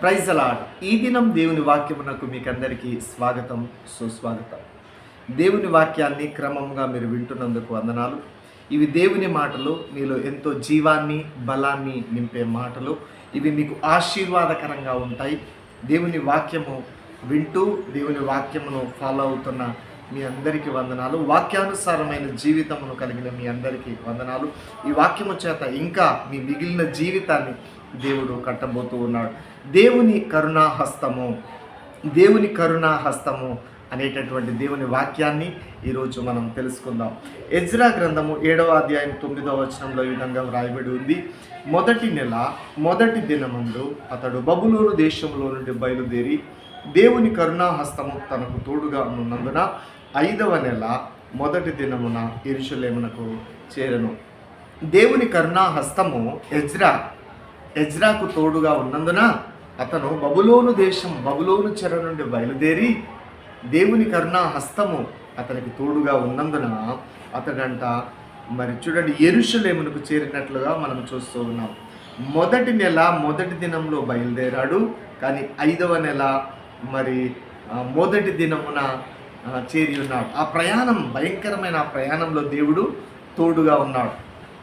Praise అలాడ్ ఈ దినం దేవుని వాక్యమునకు మీకు అందరికీ స్వాగతం సుస్వాగతం. దేవుని వాక్యాన్ని క్రమంగా మీరు వింటున్నందుకు వందనాలు. ఇవి దేవుని మాటలు మీలో ఎంతో జీవాన్ని బలాన్ని నింపే మాటలు. ఇవి మీకు ఆశీర్వాదకరంగా ఉంటాయి. దేవుని వాక్యము వింటూ దేవుని వాక్యమును ఫాలో అవుతున్న మీ అందరికీ వందనాలు. వాక్యానుసారమైన జీవితమును కలిగిన మీ అందరికీ వందనాలు. ఈ వాక్యము చేత ఇంకా మీ మిగిలిన జీవితాన్ని దేవుడు కట్టబోతూ ఉన్నాడు. దేవుని కరుణాహస్తము. దేవుని కరుణాహస్తము అనేటటువంటి దేవుని వాక్యాన్ని ఈరోజు మనం తెలుసుకుందాం. ఎజ్రా గ్రంథము ఏడవ అధ్యాయం తొమ్మిదవ వచనంలో ఈ విధంగా వ్రాయబడి ఉంది. మొదటి నెల మొదటి దినమందు అతడు బబులూరు దేశంలో నుండి బయలుదేరి దేవుని కరుణాహస్తము తనకు తోడుగా ఉన్నందున ఐదవ నెల మొదటి దినమున ఇరుషులేమునకు చేరను. దేవుని కరుణాహస్తము ఎజ్రా ఎజ్రాకు తోడుగా ఉన్నందున అతను బబులోను దేశం బబులోను చెర నుండి బయలుదేరి దేవుని కరుణా హస్తము అతనికి తోడుగా ఉన్నందున అతడంట మరి చూడండి ఎరుషులేమునకు చేరినట్లుగా మనం చూస్తూ ఉన్నాం. మొదటి నెల మొదటి దినంలో బయలుదేరాడు కానీ ఐదవ నెల మరి మొదటి దినమున చేరి ఉన్నాడు. ఆ ప్రయాణం భయంకరమైన ఆ ప్రయాణంలో దేవుడు తోడుగా ఉన్నాడు.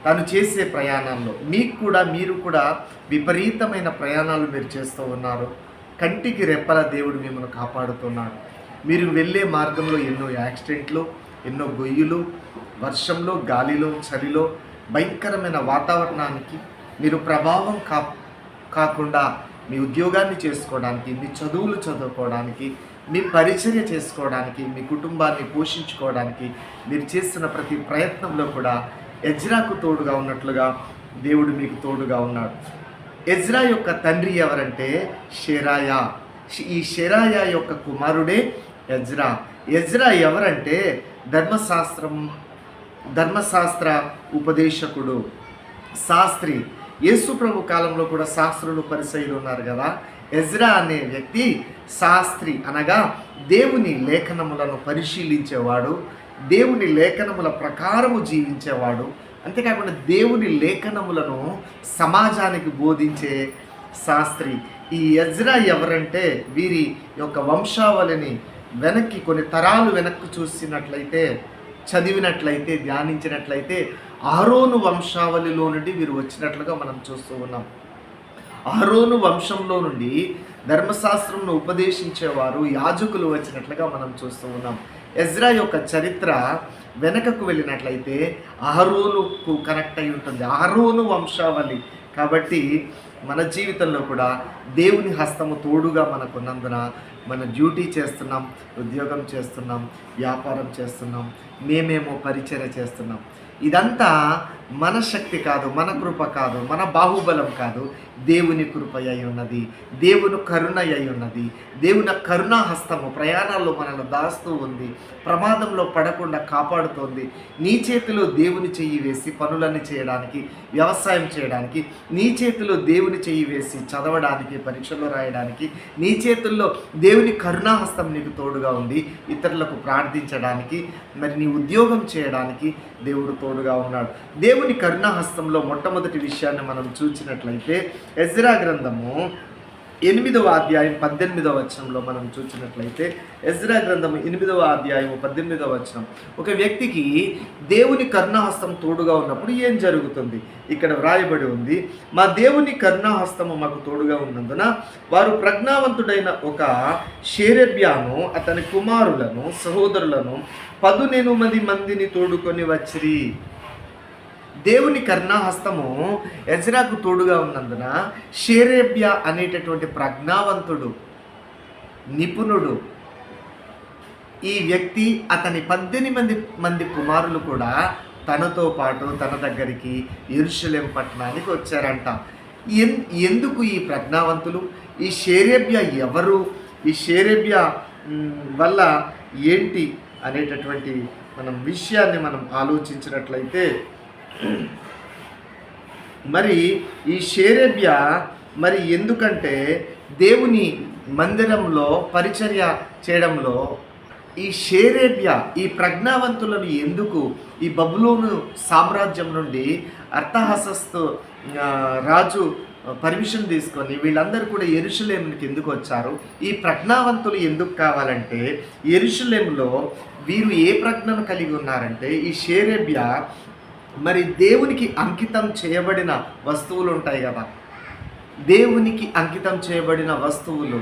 తను చేసే ప్రయాణంలో. మీకు కూడా మీరు కూడా విపరీతమైన ప్రయాణాలు మీరు చేస్తూ ఉన్నారు. కంటికి రెప్పల దేవుడు మిమ్మల్ని కాపాడుతున్నాడు. మీరు వెళ్ళే మార్గంలో ఎన్నో యాక్సిడెంట్లు ఎన్నో గొయ్యులు వర్షంలో గాలిలో చలిలో భయంకరమైన వాతావరణానికి మీరు ప్రభావం కా కాకుండా మీ ఉద్యోగాన్ని చేసుకోవడానికి మీ చదువులు చదువుకోవడానికి మీ పరిచర్య చేసుకోవడానికి మీ కుటుంబాన్ని పోషించుకోవడానికి మీరు చేస్తున్న ప్రతి ప్రయత్నంలో కూడా ఎజ్రాకు తోడుగా ఉన్నట్లుగా దేవుడు మీకు తోడుగా ఉన్నాడు. ఎజ్రా యొక్క తండ్రి ఎవరంటే షెరాయా. ఈ షెరాయా యొక్క కుమారుడే ఎజ్రా. ఎజ్రా ఎవరంటే ధర్మశాస్త్రం ధర్మశాస్త్ర ఉపదేశకుడు శాస్త్రి. యేసు ప్రభు కాలంలో కూడా శాస్త్రులు పరిసయులు ఉన్నారు కదా. ఎజ్రా అనే వ్యక్తి శాస్త్రి అనగా దేవుని లేఖనములను పరిశీలించేవాడు. దేవుని లేఖనముల ప్రకారము జీవించేవాడు. అంతేకాకుండా దేవుని లేఖనములను సమాజానికి బోధించే శాస్త్రి. ఈ యజ్రా ఎవరంటే వీరి యొక్క వంశావళిని వెనక్కి కొన్ని తరాలు వెనక్కి చూసినట్లయితే చదివినట్లయితే ధ్యానించినట్లయితే ఆరోను వంశావళిలో నుండి వీరు వచ్చినట్లుగా మనం చూస్తూ ఉన్నాం. ఆరోను వంశంలో నుండి ధర్మశాస్త్రంను ఉపదేశించేవారు యాజకులు వచ్చినట్లుగా మనం చూస్తూ ఉన్నాం. ఎజ్రా యొక్క చరిత్ర వెనకకు వెళ్ళినట్లయితే అహరోనుకు కనెక్ట్ అయి ఉంటుంది. అహరోను వంశావళి. కాబట్టి మన జీవితంలో కూడా దేవుని హస్తము తోడుగా మనకున్నందున మన డ్యూటీ చేస్తున్నాం ఉద్యోగం చేస్తున్నాం వ్యాపారం చేస్తున్నాం మేమేమో పరిచర్య చేస్తున్నాం. ఇదంతా మన శక్తి కాదు మన కృప కాదు మన బాహుబలం కాదు. దేవుని కృప అయి ఉన్నది దేవుని కరుణ అయి ఉన్నది దేవుని కరుణా హస్తము ప్రయాణాల్లో మనల్ని దాస్తూ ఉంది ప్రమాదంలో పడకుండా కాపాడుతోంది. నీ చేతిలో దేవుని చెయ్యి వేసి పనులన్నీ చేయడానికి వ్యవసాయం చేయడానికి నీ చేతిలో దేవుని చెయ్యి వేసి చదవడానికి పరీక్షలు రాయడానికి నీ చేతుల్లో దేవుని కరుణాహస్తం నీకు తోడుగా ఉంది ఇతరులకు ప్రార్థించడానికి మరి నీ ఉద్యోగం చేయడానికి దేవుడు తోడుగా ఉన్నాడు. దేవుని కరుణాహస్తంలో మొట్టమొదటి విషయాన్ని మనం చూచినట్లయితే ఎజ్రా గ్రంథము ఎనిమిదవ అధ్యాయం పద్దెనిమిదవ వచనంలో మనం చూసినట్లయితే ఎజ్రా గ్రంథము ఎనిమిదవ అధ్యాయం పద్దెనిమిదవ వచనం. ఒక వ్యక్తికి దేవుని కర్ణహస్తం తోడుగా ఉన్నప్పుడు ఏం జరుగుతుంది? ఇక్కడ వ్రాయబడి ఉంది మా దేవుని కర్ణహస్తము మాకు తోడుగా ఉన్నందున వారు ప్రజ్ఞావంతుడైన ఒక షేరబ్యాను అతని కుమారులను సహోదరులను పదునెనుమది మందిని తోడుకొని వచ్చిరి. దేవుని కరుణాహస్తము ఎజ్రాకు తోడుగా ఉన్నందున షేరేబ్య అనేటటువంటి ప్రజ్ఞావంతుడు నిపుణుడు ఈ వ్యక్తి అతని పద్దెనిమిది మంది కుమారులు కూడా తనతో పాటు తన దగ్గరికి ఇరుషులేం పట్టణానికి వచ్చారంట. ఎన్ ఎందుకు ఈ ప్రజ్ఞావంతులు? ఈ షేరేబ్య ఎవరు? ఈ షేరేబ్య వల్ల ఏంటి అనేటటువంటి మనం విషయాన్ని మనం ఆలోచించినట్లయితే మరి ఈ షేరేబ్య మరి ఎందుకంటే దేవుని మందిరంలో పరిచర్య చేయడంలో ఈ షేరేబ్య ఈ ప్రజ్ఞావంతులను ఎందుకు ఈ బబులోను సామ్రాజ్యం నుండి అర్థహసస్తు రాజు పర్మిషన్ తీసుకొని వీళ్ళందరూ కూడా ఎరుషులేమునికి ఎందుకు వచ్చారు? ఈ ప్రజ్ఞావంతులు ఎందుకు కావాలంటే ఎరుషులేములో వీరు ఏ ప్రజ్ఞను కలిగి ఉన్నారంటే ఈ షేరేబ్య మరి దేవునికి అంకితం చేయబడిన వస్తువులు ఉంటాయి కదా. దేవునికి అంకితం చేయబడిన వస్తువులు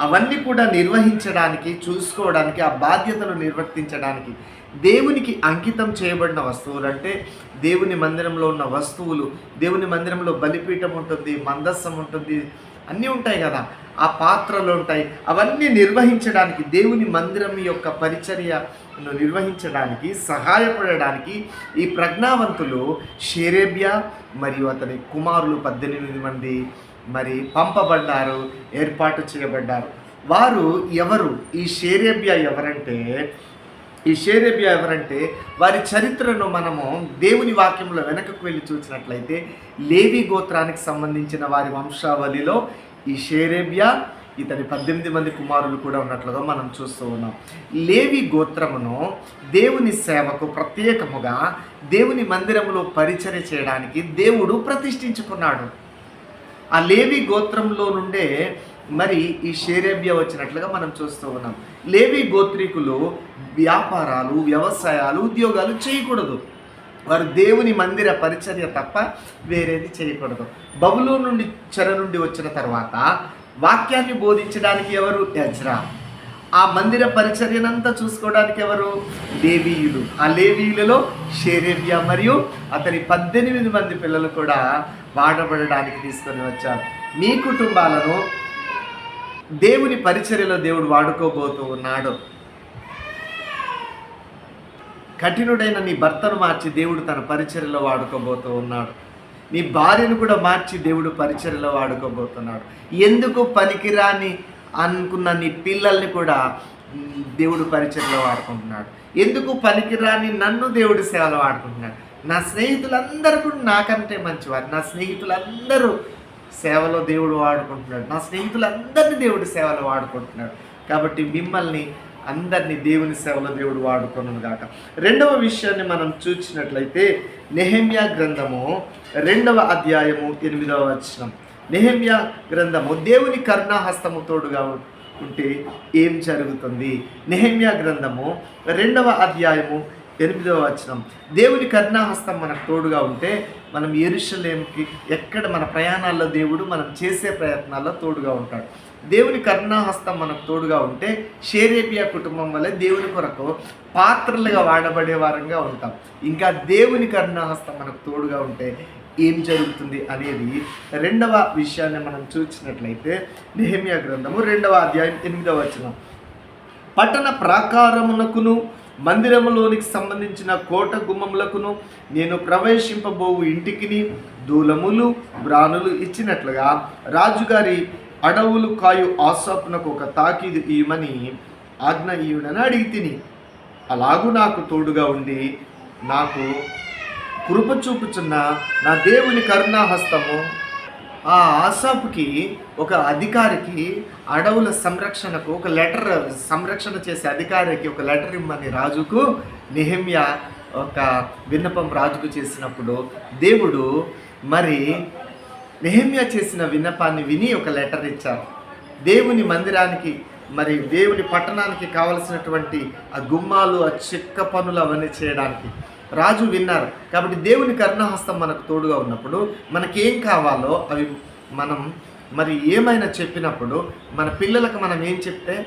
అవన్నీ కూడా నిర్వహించడానికి చూసుకోవడానికి ఆ బాధ్యతలు నిర్వర్తించడానికి దేవునికి అంకితం చేయబడిన వస్తువులు అంటే దేవుని మందిరంలో ఉన్న వస్తువులు దేవుని మందిరంలో బలిపీఠం ఉంటుంది మందస్సం ఉంటుంది అన్నీ ఉంటాయి కదా. ఆ పాత్రలు ఉంటాయి. అవన్నీ నిర్వహించడానికి దేవుని మందిరం యొక్క పరిచర్యను నిర్వహించడానికి సహాయపడడానికి ఈ ప్రజ్ఞావంతులు షేరేబియా మరియు అతని కుమారులు పద్దెనిమిది మంది మరి పంపబడ్డారు ఏర్పాటు చేయబడ్డారు. వారు ఎవరు? ఈ షేరేబియా ఎవరంటే ఈ షేరేబియా ఎవరంటే వారి చరిత్రను మనము దేవుని వాక్యంలో వెనకకు వెళ్ళి చూసినట్లయితే లేవి గోత్రానికి సంబంధించిన వారి వంశావళిలో ఈ షేరేబియా ఇతని పద్దెనిమిది మంది కుమారులు కూడా ఉన్నట్లుగా మనం చూస్తూ ఉన్నాం. లేవి గోత్రమును దేవుని సేవకు ప్రత్యేకముగా దేవుని మందిరంలో పరిచర్య చేయడానికి దేవుడు ప్రతిష్ఠించుకున్నాడు. ఆ లేవి గోత్రంలో నుండే మరి ఈ షేరేబ్య వచ్చినట్లుగా మనం చూస్తూ ఉన్నాం. లేవి గోత్రికులు వ్యాపారాలు వ్యవసాయాలు ఉద్యోగాలు చేయకూడదు. వారు దేవుని మందిర పరిచర్య తప్ప వేరేది చేయకూడదు. బబులు నుండి చెర నుండి వచ్చిన తర్వాత వాక్యాన్ని బోధించడానికి ఎవరు? ఎజ్రా ఆ మందిర పరిచర్యనంతా చూసుకోవడానికి ఎవరు? లేవీయులు. ఆ లేవీయులలో షేరేబియా మరియు అతని పద్దెనిమిది మంది పిల్లలు కూడా వాడబడడానికి తీసుకొని వచ్చారు. మీ కుటుంబాలను దేవుని పరిచర్యలో దేవుడు వాడుకోబోతూ ఉన్నాడు. కఠినుడైన నీ భర్తను మార్చి దేవుడు తన పరిచర్యలో వాడుకోబోతూ ఉన్నాడు. నీ భార్యను కూడా మార్చి దేవుడు పరిచర్యలో వాడుకోబోతున్నాడు. ఎందుకు పనికిరాని అనుకున్న నీ పిల్లల్ని కూడా దేవుడు పరిచర్లో వాడుకుంటున్నాడు? ఎందుకు పనికిరాని నన్ను దేవుడు సేవలో వాడుకుంటున్నాడు? నా స్నేహితులందరూ కూడా నాకంటే మంచివారు. నా స్నేహితులందరూ సేవలో దేవుడు వాడుకుంటున్నాడు. నా స్నేహితులందరినీ దేవుడు సేవలో వాడుకుంటున్నాడు. కాబట్టి మిమ్మల్ని అందరినీ దేవుని సేవలో దేవుడు వాడుకొను గాక రెండవ విషయాన్ని మనం చూసినట్లయితే నెహమ్యా గ్రంథము రెండవ అధ్యాయము ఎనిమిదవ వచనం. నెహమ్యా గ్రంథము దేవుని కరుణాహస్తము తోడుగా ఉంటే ఏం జరుగుతుంది? నెహమ్యా గ్రంథము రెండవ అధ్యాయము ఎనిమిదవ వచనం. దేవుని కరుణాహస్తం మనకు తోడుగా ఉంటే మనం ఎరుషలేంకి ఎక్కడ మన ప్రయాణాల్లో దేవుడు మనం చేసే ప్రయత్నాల్లో తోడుగా ఉంటాడు. దేవుని కరుణాహస్తం మనకు తోడుగా ఉంటే షేరేపియా కుటుంబం వల్ల దేవుని కొరకు పాత్రలుగా వాడబడే వారంగా ఉంటాం. ఇంకా దేవుని కరుణాహస్తం మనకు తోడుగా ఉంటే ఏం జరుగుతుంది అనేది రెండవ విషయాన్ని మనం చూసినట్లయితే నెహమియా గ్రంథము రెండవ అధ్యాయం ఎనిమిదవ వచనం. పట్టణ ప్రాకారమునకును మందిరములోనికి సంబంధించిన కోట గుమ్మములకును నేను ప్రవేశింపబోవు ఇంటికిని దూలములు బ్రానులు ఇచ్చినట్లుగా రాజుగారి అడవులు కాయు ఆశాపునకు ఒక తాకీదు ఇవ్వమని ఆజ్ఞ ఇయ్యుడని అడిగి తిని అలాగూ నాకు తోడుగా ఉండి నాకు కృప చూపుచున్న నా దేవుని కరుణాహస్తము ఆ ఆసాపుకి ఒక అధికారికి అడవుల సంరక్షణకు ఒక లెటర్ సంరక్షణ చేసే అధికారికి ఒక లెటర్ ఇమ్మని రాజుకు నిహమ్య ఒక విన్నపం రాజుకు చేసినప్పుడు దేవుడు మరి నిహమ్య చేసిన విన్నపాన్ని విని ఒక లెటర్ ఇచ్చారు. దేవుని మందిరానికి మరి దేవుని పట్టణానికి కావలసినటువంటి ఆ గుమ్మాలు ఆ చెక్క పనులు అవన్నీ చేయడానికి రాజు విన్నారు. కాబట్టి దేవుని కరుణహస్తం మనకు తోడుగా ఉన్నప్పుడు మనకేం కావాలో అవి మనం మరి ఏమైనా చెప్పినప్పుడు మన పిల్లలకు మనం ఏం చెప్తే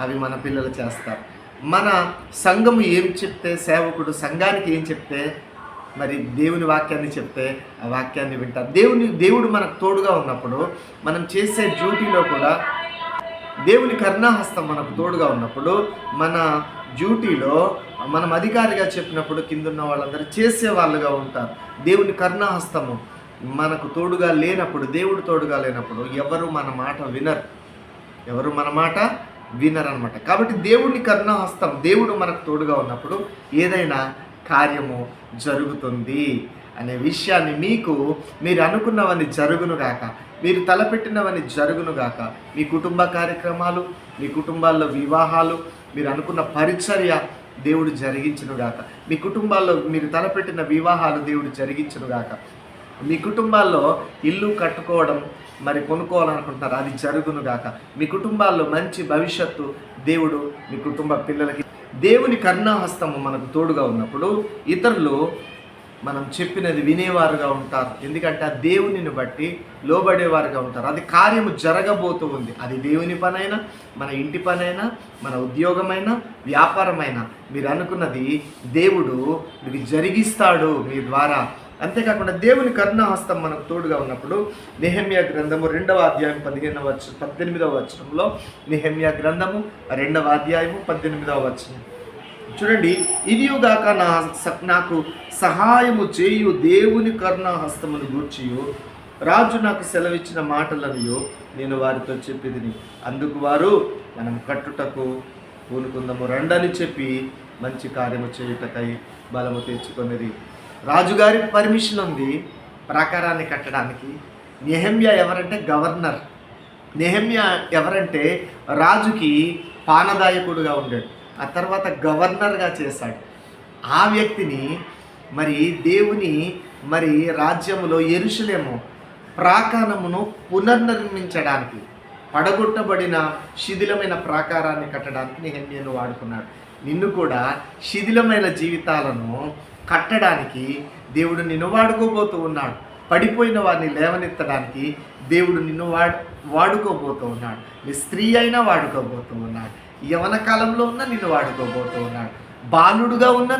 అవి మన పిల్లలు చేస్తారు. మన సంఘము ఏం చెప్తే సేవకుడు సంఘానికి ఏం చెప్తే మరి దేవుని వాక్యాన్ని చెప్తే ఆ వాక్యాన్ని వింటారు. దేవుని దేవుడు మనకు తోడుగా ఉన్నప్పుడు మనం చేసే డ్యూటీలో కూడా దేవుని కర్ణాహస్తం మనకు తోడుగా ఉన్నప్పుడు మన డ్యూటీలో మనం అధికారిగా చెప్పినప్పుడు కిందున్న వాళ్ళందరూ చేసే వాళ్ళుగా ఉంటారు. దేవుని కర్ణాహస్తము మనకు తోడుగా లేనప్పుడు దేవుడు తోడుగా లేనప్పుడు ఎవరు మన మాట వినరు. ఎవరు మన మాట వినరనమాట. కాబట్టి దేవుని కర్ణహస్తం దేవుడు మనకు తోడుగా ఉన్నప్పుడు ఏదైనా కార్యము జరుగుతుంది. అనే విషయాన్ని మీకు మీరు అనుకున్నవన్నీ జరుగునుగాక మీరు తలపెట్టినవన్నీ జరుగునుగాక మీ కుటుంబ కార్యక్రమాలు మీ కుటుంబాల్లో వివాహాలు మీరు అనుకున్న పరిచర్య దేవుడు జరిగించునుగాక మీ కుటుంబాల్లో మీరు తలపెట్టిన వివాహాలు దేవుడు జరిగించునుగాక మీ కుటుంబాల్లో ఇల్లు కట్టుకోవడం మరి కొనుక్కోవాలనుకుంటున్నారు అది జరుగును గాక. మీ కుటుంబాల్లో మంచి భవిష్యత్తు దేవుడు మీ కుటుంబ పిల్లలకి దేవుని కరుణాహస్తము మనకు తోడుగా ఉన్నప్పుడు ఇతరులు మనం చెప్పినది వినేవారుగా ఉంటారు. ఎందుకంటే ఆ దేవునిని బట్టి లోబడేవారుగా ఉంటారు. అది కార్యము జరగబోతూ ఉంది. అది దేవుని పనైనా మన ఇంటి పనైనా మన ఉద్యోగమైనా వ్యాపారమైనా. మీరు అనుకున్నది దేవుడు మీకు జరిగిస్తాడు మీ ద్వారా. అంతేకాకుండా దేవుని కరుణాహస్తం మనకు తోడుగా ఉన్నప్పుడు నిహమ్య గ్రంథము రెండవ అధ్యాయం పదిహేనవ వచ్చ పద్దెనిమిదవ వచనంలో నిహమ్య గ్రంథము రెండవ అధ్యాయము పద్దెనిమిదవ వచనం. చూడండి ఇదియుగాక నా నాకు సహాయము చేయు దేవుని కరుణాహస్తమును గూర్చియు. రాజు నాకు సెలవిచ్చిన మాటలనియో నేను వారితో చెప్పేదిని. అందుకు వారు మనం కట్టుటకు పూనుకుందాము రండని చెప్పి మంచి కార్యము చేయుటకై బలము తెచ్చుకొనిరి రాజుగారి పర్మిషన్ ఉంది ప్రాకారాన్ని కట్టడానికి. నెహమ్య ఎవరంటే గవర్నర్. నెహమ్య ఎవరంటే రాజుకి పానదాయకుడుగా ఉండాడు. ఆ తర్వాత గవర్నర్గా చేశాడు. ఆ వ్యక్తిని మరి దేవుని మరి రాజ్యములో ఎరుషులేమో ప్రాకారమును పునర్నిర్మించడానికి పడగొట్టబడిన శిథిలమైన ప్రాకారాన్ని కట్టడానికి నెహమ్యను వాడుకున్నాడు. నిన్ను కూడా శిథిలమైన జీవితాలను కట్టడానికి దేవుడు నిన్ను వాడుకోబోతూ ఉన్నాడు. పడిపోయిన వారిని లేవనెత్తడానికి దేవుడు నిన్ను వాడు వాడుకోబోతూ ఉన్నాడు. నీ స్త్రీ అయినా వాడుకోబోతూ ఉన్నాడు. యవన కాలంలో ఉన్న నిన్ను వాడుకోబోతూ ఉన్నాడు. బాలుడుగా ఉన్న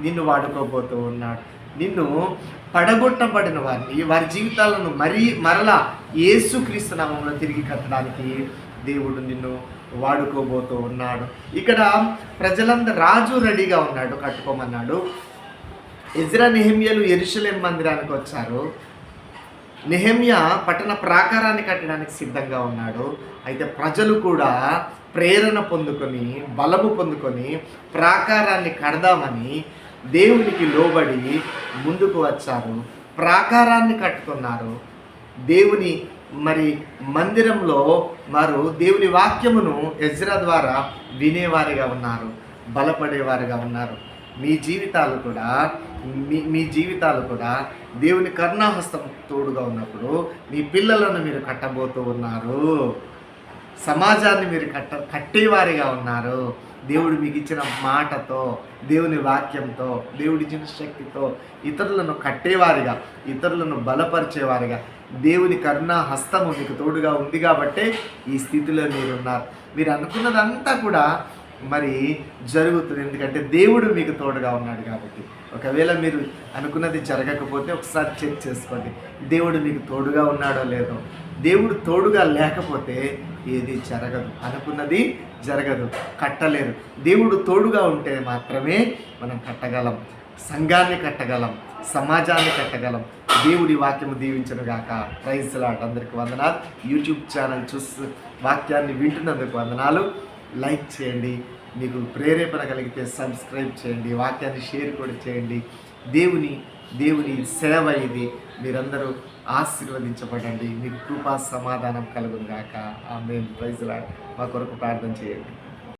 నిన్ను వాడుకోబోతూ ఉన్నాడు. నిన్ను పడగొట్టబడిన వారిని వారి జీవితాలను మరీ మరలా ఏసుక్రీస్తు నామంలో తిరిగి కట్టడానికి దేవుడు నిన్ను వాడుకోబోతూ ఉన్నాడు. ఇక్కడ ప్రజలందరూ రాజు రెడీగా ఉన్నాడు కట్టుకోమన్నాడు. ఇజ్రా నెహమ్యలు ఎరుషలేం మందిరానికి వచ్చారు. నెహమ్య పట్టణ ప్రాకారాన్ని కట్టడానికి సిద్ధంగా ఉన్నాడు. అయితే ప్రజలు కూడా ప్రేరణ పొందుకొని బలము పొందుకొని ప్రాకారాన్ని కడదామని దేవునికి లోబడి ముందుకు వచ్చారు. ప్రాకారాన్ని కట్టుకున్నారు. దేవుని మరి మందిరంలో వారు దేవుని వాక్యమును ఎజ్రా ద్వారా వినేవారిగా ఉన్నారు. బలపడేవారిగా ఉన్నారు. మీ జీవితాలు కూడా మీ మీ జీవితాలు కూడా దేవుని కరుణాహస్తం తోడుగా ఉన్నప్పుడు మీ పిల్లలను మీరు కట్టబోతూ ఉన్నారు. సమాజాన్ని మీరు కట్ట కట్టేవారిగా ఉన్నారు. దేవుడు మీకు ఇచ్చిన మాటతో దేవుని వాక్యంతో దేవుడి ఇచ్చిన శక్తితో ఇతరులను కట్టేవారిగా ఇతరులను బలపరిచేవారిగా దేవుని కరుణా హస్తము మీకు తోడుగా ఉంది కాబట్టే ఈ స్థితిలో మీరు ఉన్నారు. మీరు అనుకున్నదంతా కూడా మరి జరుగుతుంది. ఎందుకంటే దేవుడు మీకు తోడుగా ఉన్నాడు కాబట్టి. ఒకవేళ మీరు అనుకున్నది జరగకపోతే ఒకసారి చెక్ చేసుకోండి. దేవుడు మీకు తోడుగా ఉన్నాడో లేదో. దేవుడు తోడుగా లేకపోతే ఏది జరగదు. అనుకున్నది జరగదు. కట్టలేరు. దేవుడు తోడుగా ఉంటే మాత్రమే మనం కట్టగలం. సంఘాన్ని కట్టగలం. సమాజాన్ని కట్టగలం. దేవుడి వాక్యము దీవించను గాక. ప్రైజ్ లాట్ అందరికి వందనాలు. యూట్యూబ్ ఛానల్ చూస్తూ వాక్యాన్ని వింటున్నందుకు వందనాలు. లైక్ చేయండి. మీకు ప్రేరేపణ కలిగితే సబ్స్క్రైబ్ చేయండి. వాక్యాన్ని షేర్ కూడా చేయండి. దేవుని దేవుని సేవ ఇది. మీరందరూ ఆశీర్వదించబడండి. మీకు కృపా సమాధానం కలుగుగాక ఆ ఆమె ప్రైజ్ మా కొరకు ప్రార్థన చేయండి.